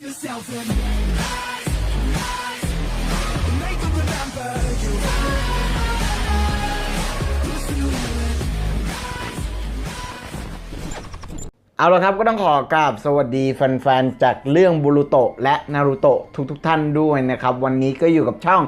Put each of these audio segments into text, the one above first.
yourself in. เอาละครับก็ต้องขอกราบสวัสดีแฟนๆ จากเรื่องบูรุโตะและนารูโตะทุกๆทท่านด้วยนะครับ วันนี้ก็อยู่กับช่อง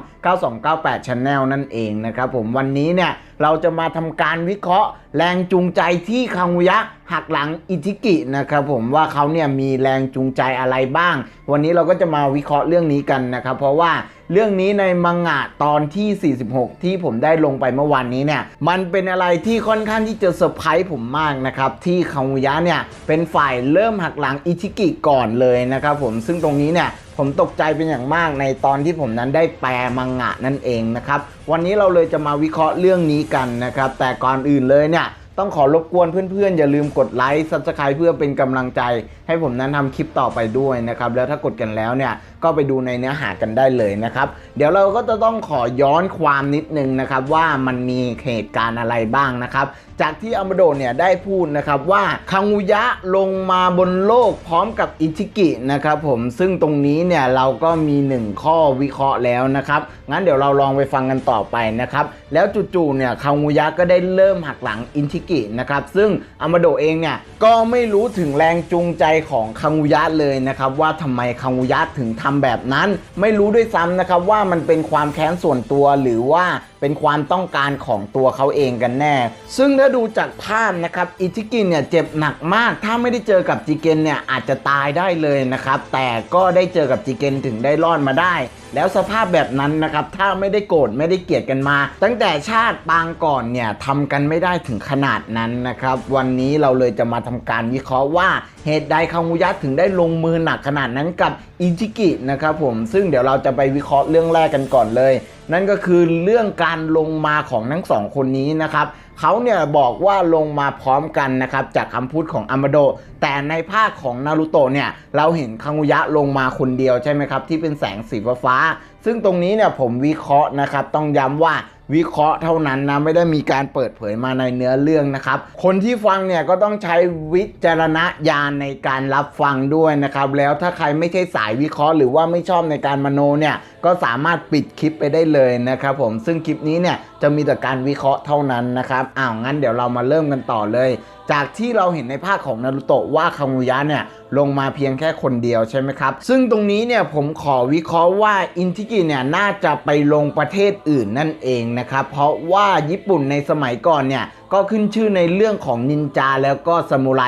9298 Channel นั่นเองนะครับผมวันนี้เนี่ยเราจะมาทำการวิเคราะห์แรงจูงใจที่คังุยะหักหลังอิจิกินะครับผมว่าเขาเนี่ยมีแรงจูงใจอะไรบ้าง วันนี้เราก็จะมาวิเคราะห์เรื่องนี้กันนะครับเพราะว่า เรื่องนี้ในมังงะตอนที่ 46 ที่ผมได้ลงไปเมื่อวานนี้เนี่ย มันเป็นอะไรที่ค่อนข้างที่จะเซอร์ไพรส์ผมมากนะครับ ที่คังุยะเนี่ย เป็นฝ่ายเริ่มหักหลังอิชิกิก่อนเลยนะครับผมซึ่งตรงนี้เนี่ยผมตกใจเป็นอย่างมากในตอนที่ผมนั้นได้แปลมังงะนั่นเองนะครับ วันนี้เราเลยจะมาวิเคราะห์เรื่องนี้กันนะครับ แต่ก่อนอื่นเลยเนี่ย ต้องขอรบกวนเพื่อนๆ อย่าลืมกดไลค์ซับสไคร b ์เพื่อเป็นกำลังใจ ให้ผมนั้นทำคลิปต่อไปด้วยนะครับ แล้วถ้ากดกันแล้วเนี่ยก็ไปดูในเนื้อหากันได้เลยนะครับ เดี๋ยวเราก็จะต้องขอย้อนความนิดนึงนะครับ ว่ามันมีเหตุการณ์อะไรบ้างนะครับ จากที่อามาโดเนี่ยได้พูดนะครับว่าคังุยะลงมาบนโลกพร้อมกับอิชิกินะครับผมซึ่งตรงนี้เนี่ยเราก็มีหนึ่งข้อวิเคราะห์แล้วนะครับงั้นเดี๋ยวเราลองไปฟังกันต่อไปนะครับแล้วจู่ๆเนี่ยคังุยะก็ได้เริ่มหักหลังอิชิกินะครับซึ่งอามาโดเองเนี่ยก็ไม่รู้ถึงแรงจูงใจของคังุยะเลยนะครับว่าทำไมคังุยะถึงทำแบบนั้น ไม่รู้ด้วยซ้ำนะครับว่ามันเป็นความแค้นส่วนตัวหรือว่า เป็นความต้องการของตัวเขาเองกันแน่ ซึ่งถ้าดูจากภาพนะครับอิชิกินเนี่ยเจ็บหนักมาก ถ้าไม่ได้เจอกับจิเกนเนี่ยอาจจะตายได้เลยนะครับ แต่ก็ได้เจอกับจิเกนถึงได้รอดมาได้ แล้วสภาพแบบนั้นนะครับ ถ้าไม่ได้โกรธไม่ได้เกลียดกันมา ตั้งแต่ชาติปางก่อนเนี่ยทำกันไม่ได้ถึงขนาดนั้นนะครับ วันนี้เราเลยจะมาทำการวิเคราะห์ว่าเหตุใดคังุยะถึงได้ลงมือหนักขนาดนั้นกับอิจิกินะครับผมซึ่งเดี๋ยวเราจะไปวิเคราะห์เรื่องแรกกันก่อนเลย นั่นก็คือเรื่องการลงมาของทั้งสองคนนี้นะครับ เขาเนี่ยบอกว่าลงมาพร้อมกันนะครับจากคำพูดของอามาโด แต่ในภาคของนารูโตะเนี่ยเราเห็นคังุยะลงมาคนเดียวใช่ไหมครับที่เป็นแสงสีฟ้า ซึ่งตรงนี้เนี่ยผมวิเคราะห์นะครับต้องย้ำว่า วิเคราะห์เท่านั้นนะไม่ได้มีการเปิดเผยมาในเนื้อเรื่องนะครับ คนที่ฟังเนี่ยก็ต้องใช้วิจารณญาณในการรับฟังด้วยนะครับ แล้วถ้าใครไม่ใช่สายวิเคราะห์หรือว่าไม่ชอบในการมโนเนี่ยก็สามารถปิดคลิปไปได้เลยนะครับผมซึ่งคลิปนี้เนี่ยจะมีแต่การวิเคราะห์เท่านั้นนะครับอ้าวงั้นเดี๋ยวเรามาเริ่มกันต่อเลย จากที่เราเห็นในภาคของนารูโตะว่าคังุยะเนี่ย ลงมาเพียงแค่คนเดียวใช่ไหมครับ ซึ่งตรงนี้เนี่ยผมขอวิเคราะห์ว่าอินทิกิเนี่ยน่าจะไปลงประเทศอื่นนั่นเองนะครับ เพราะว่าญี่ปุ่นในสมัยก่อนเนี่ยก็ขึ้นชื่อในเรื่องของนินจาแล้วก็ซามูไร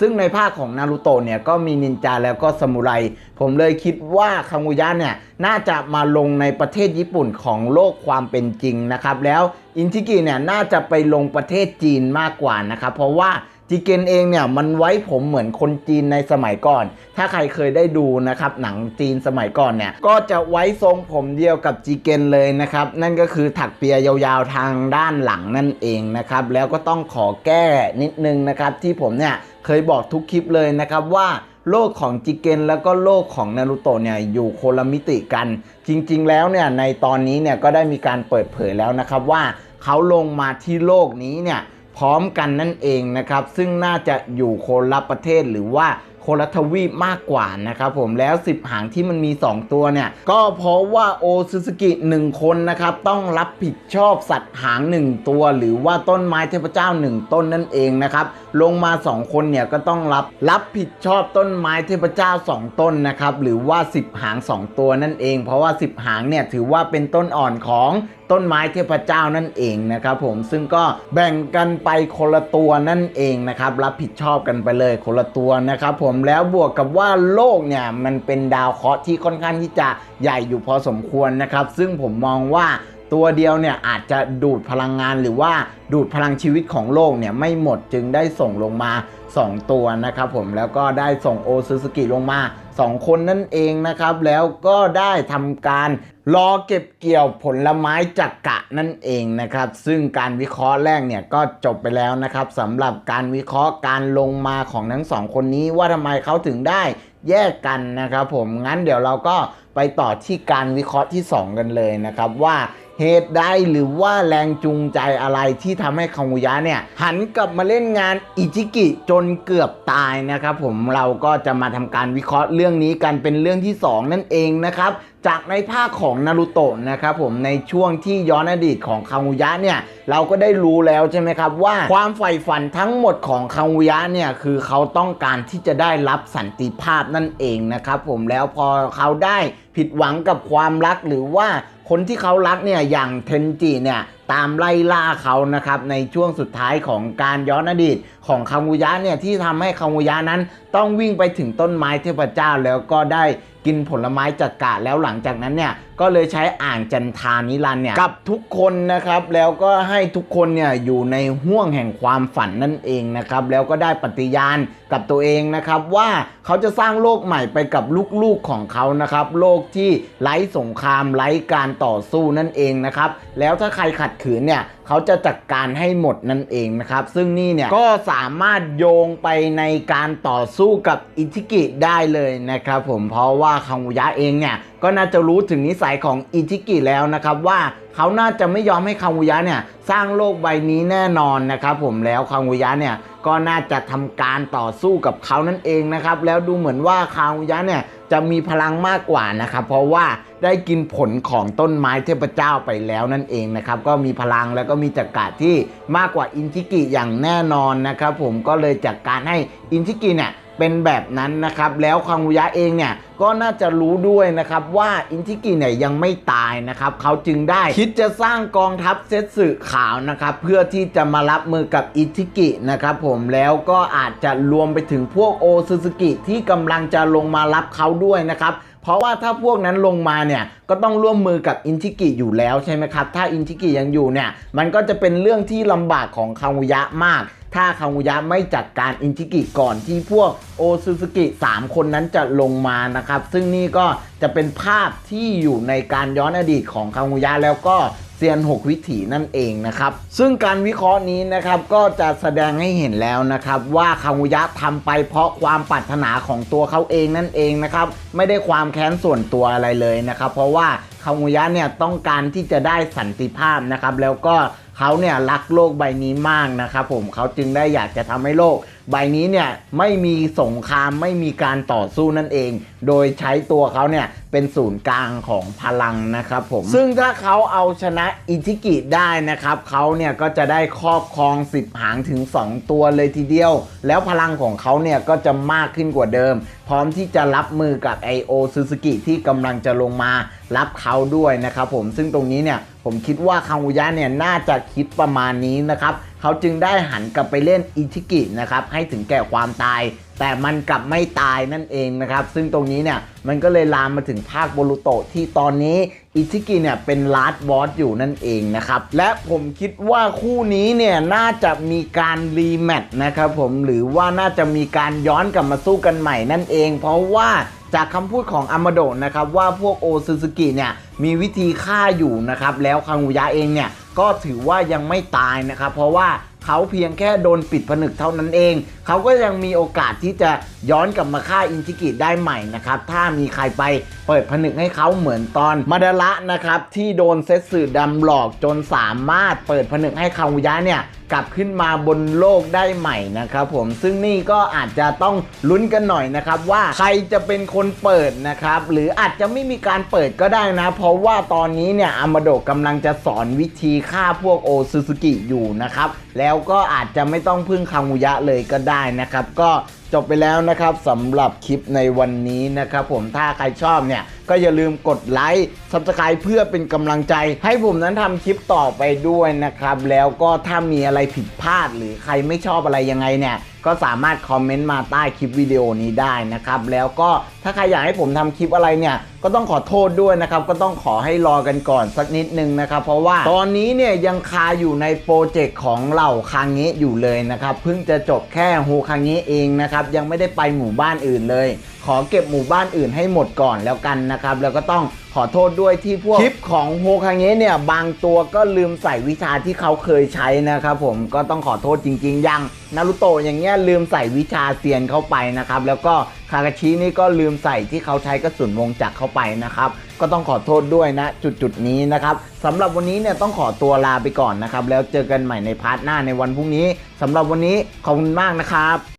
ซึ่งในภาคของนารูโตะเนี่ยก็มีนินจาแล้วก็ซามูไร ผมเลยคิดว่าคังุยะเนี่ยน่าจะมาลงในประเทศญี่ปุ่นของโลกความเป็นจริงนะครับ แล้วอินทิกิเนี่ยน่าจะไปลงประเทศจีนมากกว่านะครับ เพราะว่า จิเกนเองเนี่ยมันไว้ผมเหมือนคนจีนในสมัยก่อน ถ้าใครเคยได้ดูนะครับหนังจีนสมัยก่อนเนี่ยก็จะไว้ทรงผมเดียวกับจิเกนเลยนะครับนั่นก็คือถักเปียยาวๆทางด้านหลังนั่นเองนะครับแล้วก็ต้องขอแก้นิดนึงนะครับที่ผมเนี่ยเคยบอกทุกคลิปเลยนะครับว่าโลกของจิเกนแล้วก็โลกของนารูโตะเนี่ยอยู่โคละมิติกัน จริง ๆ แล้วเนี่ยในตอนนี้เนี่ยก็ได้มีการเปิดเผยแล้วนะครับว่าเขาลงมาที่โลกนี้เนี่ย พร้อมกันนั่นเองนะครับ ซึ่งน่าจะอยู่คนละประเทศหรือว่าคนละทวีปมากกว่านะครับผมแล้ว 10 หางที่มันมี 2 ตัวเนี่ย ก็เพราะว่าโอซูซูกิ1คนนะครับ ต้องรับผิดชอบสัตว์หาง 1 ตัว หรือว่าต้นไม้เทพเจ้า 1 ต้นนั่นเองนะครับ ลงมา 2 คนเนี่ยก็ต้องรับรับผิดชอบต้นไม้เทพเจ้า 2 ต้นนะครับ หรือว่า 10 หาง 2 ตัวนั่นเอง เพราะว่า 10 หางเนี่ยถือว่าเป็นต้นอ่อนของ ต้นไม้เทพเจ้านั่นเองนะครับผมซึ่งก็แบ่งกันไปคนละตัวนั่นเองนะครับรับผิดชอบกันไปเลยคนละตัวนะครับผมแล้วบวกกับว่าโลกเนี่ยมันเป็นดาวเคราะห์ที่ค่อนข้างที่จะใหญ่อยู่พอสมควรนะครับ ซึ่งผมมองว่าตัวเดียวเนี่ยอาจจะดูดพลังงานหรือว่าดูดพลังชีวิตของโลกเนี่ยไม่หมดจึงได้ส่งลงมา 2 ตัวนะครับผมแล้วก็ได้ส่งโอซูซูกิลงมา 2 คนนั่นเองนะครับ แล้วก็ได้ทำการรอเก็บเกี่ยวผลไม้จักกะนั่นเองนะครับ ซึ่งการวิเคราะห์แรกเนี่ยก็จบไปแล้วนะครับสำหรับการวิเคราะห์การลงมาของทั้งสองคนนี้ว่าทำไมเขาถึงได้แยกกันนะครับผมงั้นเดี๋ยวเราก็ไปต่อที่การวิเคราะห์ที่ 2 กันเลยนะครับว่า เหตุใดหรือว่าแรงจูงใจอะไรที่ทำให้คังุยะเนี่ยหันกลับมาเล่นงานอิจิกิจนเกือบตายนะครับผมเราก็จะมาทำการวิเคราะห์เรื่องนี้กันเป็นเรื่องที่ 2 นั่นเองนะครับจากในภาคของนารูโตะนะครับผมในช่วงที่ย้อนอดีตของคังุยะเนี่ยเราก็ได้รู้แล้วใช่ไหมครับว่าความใฝ่ฝันทั้งหมดของคังุยะเนี่ยคือเขาต้องการที่จะได้รับสันติภาพนั่นเองนะครับผมแล้วพอเขาได้ผิดหวังกับความรักหรือว่า คนที่เขารักเนี่ยอย่างเทนจิเนี่ย ตามไล่ล่าเขานะครับในช่วงสุดท้ายของการย้อนอดีตของคังุยะเนี่ยที่ทำให้คังุยะนั้นต้องวิ่งไปถึงต้นไม้เทพเจ้าแล้วก็ได้กินผลไม้จัดกะแล้วหลังจากนั้นเนี่ยก็เลยใช้อ่างจันทานิรันเนี่ยกับทุกคนนะครับแล้วก็ให้ทุกคนเนี่ยอยู่ในห่วงแห่งความฝันนั่นเองนะครับแล้วก็ได้ปฏิญาณกับตัวเองนะครับว่าเขาจะสร้างโลกใหม่ไปกับลูกๆของเขานะครับโลกที่ไร้สงครามไร้การต่อสู้นั่นเองนะครับแล้วถ้าใครขัดขืนเนี่ยเขาจะจัดการให้หมดนั่นเองนะครับ ซึ่งนี่เนี่ยก็สามารถโยงไปในการต่อสู้กับอิชิกิได้เลยนะครับผมเพราะว่าคังอุยะเองเนี่ยก็น่าจะรู้ถึงนิสัยของอิชิกิแล้วนะครับว่าเขาน่าจะไม่ยอมให้คังอุยะเนี่ยสร้างโลกใบนี้แน่นอนนะครับผมแล้วคังอุยะเนี่ยก็น่าจะทำการต่อสู้กับเขานั่นเองนะครับแล้วดูเหมือนว่าคังอุยะเนี่ย จะมีพลังมากกว่านะครับ เพราะว่าได้กินผลของต้นไม้เทพเจ้าไปแล้วนั่นเองนะครับ ก็มีพลังแล้วก็มีจักระที่มากกว่าอินทิกิอย่างแน่นอนนะครับ ผมก็เลยจัดการให้อินทิกิเนี่ย เป็นแบบนั้นนะครับแล้วคังุยะเองเนี่ยก็น่าจะรู้ด้วยนะครับว่าอินทิกิเนี่ยยังไม่ตายนะครับเขาจึงได้คิดจะสร้างกองทัพเซตสึขาวนะครับเพื่อที่จะมารับมือกับอินทิกินะครับผมแล้วก็อาจจะรวมไปถึงพวกโอซูซูกิที่กำลังจะลงมารับเขาด้วยนะครับเพราะว่าถ้าพวกนั้นลงมาเนี่ยก็ต้องร่วมมือกับอินทิกิอยู่แล้วใช่ไหมครับถ้าอินทิกิยังอยู่เนี่ยมันก็จะเป็นเรื่องที่ลำบากของคังุยะมาก ถ้าคังุยะไม่จัดการอินทิกิก่อนที่พวกโอซูซูกิ 3 คนนั้นจะลงมานะครับ ซึ่งนี่ก็จะเป็นภาพที่อยู่ในการย้อนอดีตของคังุยะแล้วก็เซียน 6 วิถีนั่นเองนะครับ ซึ่งการวิเคราะห์นี้นะครับก็จะแสดงให้เห็นแล้วนะครับว่าคังุยะทำไปเพราะความปรารถนาของตัวเขาเองนั่นเองนะครับไม่ได้ความแค้นส่วนตัวอะไรเลยนะครับ เพราะว่าคังุยะเนี่ยต้องการที่จะได้สันติภาพนะครับแล้วก็ เขาเนี่ยรักโลกใบนี้มากนะครับผมเขาจึงได้อยากจะทำให้โลก ใบนี้เนี่ยไม่มีสงครามไม่มีการต่อสู้นั่นเอง โดยใช้ตัวเขาเนี่ยเป็นศูนย์กลางของพลังนะครับผม ซึ่งถ้าเขาเอาชนะอิทิกิได้นะครับเขาเนี่ยก็จะได้ครอบครอง 10 หางถึง 2 ตัวเลยทีเดียว แล้วพลังของเขาเนี่ยก็จะมากขึ้นกว่าเดิม พร้อมที่จะรับมือกับไอโอซูซูกิที่กำลังจะลงมารับเขาด้วยนะครับผมซึ่งตรงนี้เนี่ย ผมคิดว่าคังอุยะเนี่ยน่าจะคิดประมาณนี้นะครับเขาจึงได้หันกลับไปเล่นอิชิกินะครับให้ถึงแก่ความตาย แต่มันกลับไม่ตายนั่นเองนะครับ ซึ่งตรงนี้เนี่ยมันก็เลยลามมาถึงภาคโบรูโตะที่ตอนนี้อิชิกิเนี่ยเป็นลาสบอสอยู่นั่นเองนะครับ และผมคิดว่าคู่นี้เนี่ยน่าจะมีการรีแมตช์นะครับผมหรือว่าน่าจะมีการย้อนกลับมาสู้กันใหม่นั่นเอง เพราะว่าจากคำพูดของอามาโดะนะครับว่าพวกโอซูซูกิเนี่ย มีวิธีฆ่าอยู่นะครับ แล้วคังุยะเองเนี่ยก็ถือว่ายังไม่ตายนะครับ เพราะว่าเขาเพียงแค่โดนปิดผนึกเท่านั้นเอง เขาก็ยังมีโอกาสที่จะย้อนกลับมาฆ่าอินทิกิได้ใหม่นะครับ ถ้ามีใครไป เปิดผนึกให้เขาเหมือนตอนมาดาระนะครับที่โดนเซตสื่อดำหลอกจนสามารถเปิดผนึกให้คาวุยะเนี่ยกลับขึ้นมาบนโลกได้ใหม่นะครับผมซึ่งนี่ก็อาจจะต้องลุ้นกันหน่อยนะครับว่าใครจะเป็นคนเปิดนะครับหรืออาจจะไม่มีการเปิดก็ได้นะ เพราะว่าตอนนี้เนี่ยอามาโดะกำลังจะสอนวิธีฆ่าพวกโอซูซูกิอยู่นะครับแล้วก็อาจจะไม่ต้องพึ่งคามุยะเลยก็ได้นะครับก็ จบไปแล้วนะครับสำหรับคลิปในวันนี้นะครับผมถ้าใครชอบเนี่ย ก็อย่าลืมกดไลค์ Subscribe เพื่อเป็นกำลังใจ ให้ผมนั้นทำคลิปต่อไปด้วยนะครับ แล้วก็ถ้ามีอะไรผิดพลาดหรือใครไม่ชอบอะไรยังไงเนี่ยก็สามารถคอมเมนต์มาใต้คลิปวิดีโอนี้ได้นะครับ แล้วก็ถ้าใครอยากให้ผมทำคลิปอะไรเนี่ย ก็ต้องขอโทษด้วยนะครับ ก็ต้องขอให้รอกันก่อนสักนิดนึงนะครับ เพราะว่าตอนนี้เนี่ยยังคาอยู่ในโปรเจกต์ของเหล่าคางเงะอยู่เลยนะครับ เพิ่งจะจบแค่โฮคางเงะเองนะครับ ยังไม่ได้ไปหมู่บ้านอื่นเลย ขอเก็บหมู่บ้านอื่นให้หมดก่อนแล้วกันนะครับ แล้วก็ต้องขอโทษด้วยที่พวกคลิปของโฮคางเงะเนี่ยบางตัวก็ลืมใส่วิชาที่เขาเคยใช้นะครับผมก็ต้องขอโทษจริงๆอยังนารุโตะอย่างเงี้ยลืมใส่วิชาเซียนเข้าไปนะครับแล้วก็คากาชินี่ก็ลืมใส่ที่เขาใช้กระสุนวงจักรเข้าไปนะครับก็ต้องขอโทษด้วยนะจุดจุดๆนี้นะครับสำหรับวันนี้เนี่ยต้องขอตัวลาไปก่อนนะครับแล้วเจอกันใหม่ในพาร์ทหน้าในวันพรุ่งนี้สำหรับวันนี้ขอบคุณมากนะครับ